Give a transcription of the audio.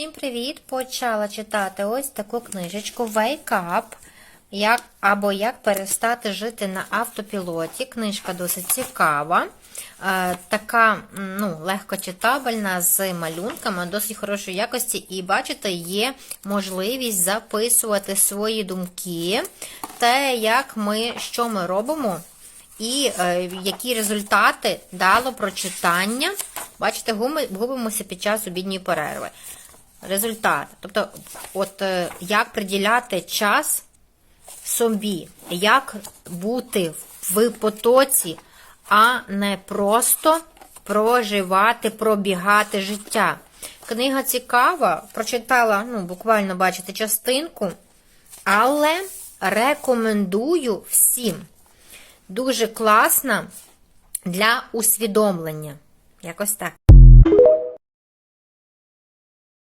Всім привіт! Почала читати ось таку книжечку Wake Up. Як, або Як перестати жити на автопілоті. Книжка досить цікава. Е, така ну, легко читабельна з малюнками, досить хорошої якості. І бачите, є можливість записувати свої думки, те, як ми, що ми робимо, і е, які результати дало прочитання. Бачите, губимося під час обідньої перерви. Результат. Тобто, от е, як приділяти час собі, як бути в потоці, а не просто проживати, пробігати життя. Книга цікава, прочитала, ну, буквально бачите, частинку, але рекомендую всім. Дуже класна для усвідомлення. Якось так.